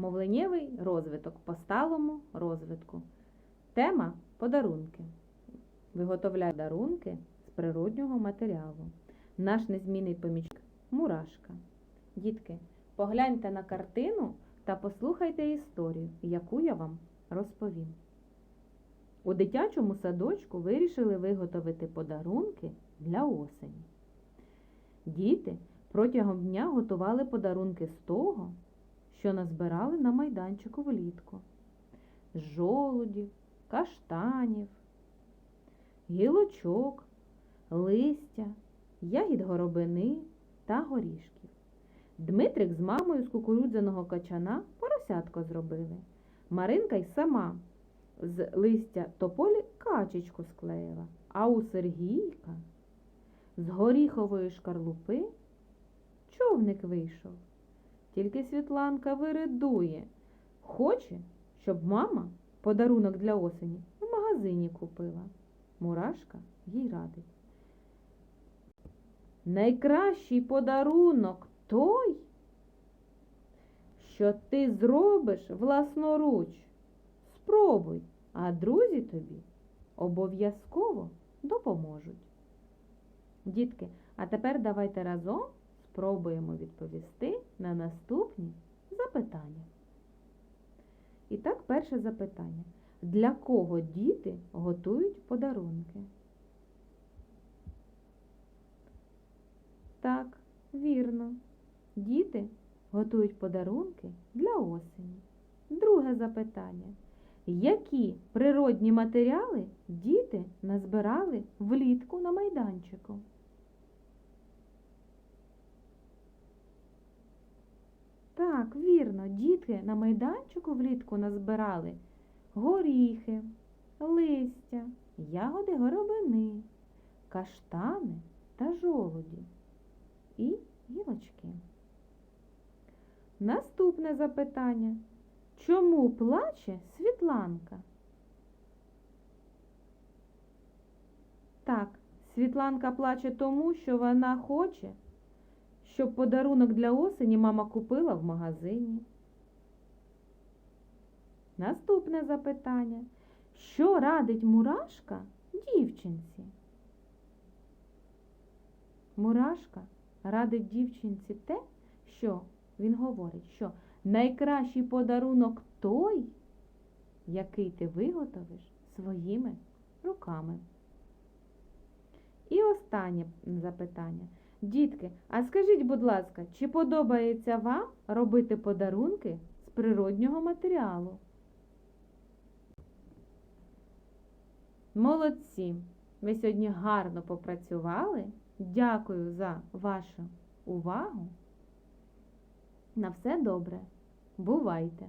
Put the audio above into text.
Мовленнєвий розвиток по сталому розвитку. Тема подарунки. Виготовляю дарунки з природнього матеріалу. Наш незмінний помічник мурашка. Дітки, погляньте на картину та послухайте історію, яку я вам розповім. У дитячому садочку вирішили виготовити подарунки для осені. Діти протягом дня готували подарунки з того, що назбирали на майданчику влітку. Жолудів, каштанів, гілочок, листя, ягід горобини та горішків. Дмитрик з мамою з кукурудзяного качана поросятко зробили. Маринка й сама з листя тополі качечку склеїла, а у Сергійка з горіхової шкарлупи човник вийшов. Тільки Світланка виридує. Хоче, щоб мама подарунок для осені в магазині купила. Мурашка їй радить. Найкращий подарунок той, що ти зробиш власноруч. Спробуй, а друзі тобі обов'язково допоможуть. Дітки, а тепер давайте разом спробуємо відповісти на наступні запитання. І так, перше запитання. Для кого діти готують подарунки? Так, вірно. Діти готують подарунки для осені. Друге запитання. Які природні матеріали діти назбирали влітку на майданчику? Так, вірно, дітки на майданчику влітку назбирали горіхи, листя, ягоди горобини, каштани та жолуді і гілочки. Наступне запитання. Чому плаче Світланка? Так, Світланка плаче тому, що вона хоче, щоб подарунок для осені мама купила в магазині. Наступне запитання. Що радить мурашка дівчинці? Мурашка радить дівчинці те, що він говорить, що найкращий подарунок той, який ти виготовиш своїми руками. І останнє запитання. Дітки, а скажіть, будь ласка, чи подобається вам робити подарунки з природнього матеріалу? Молодці! Ви сьогодні гарно попрацювали. Дякую за вашу увагу. На все добре. Бувайте!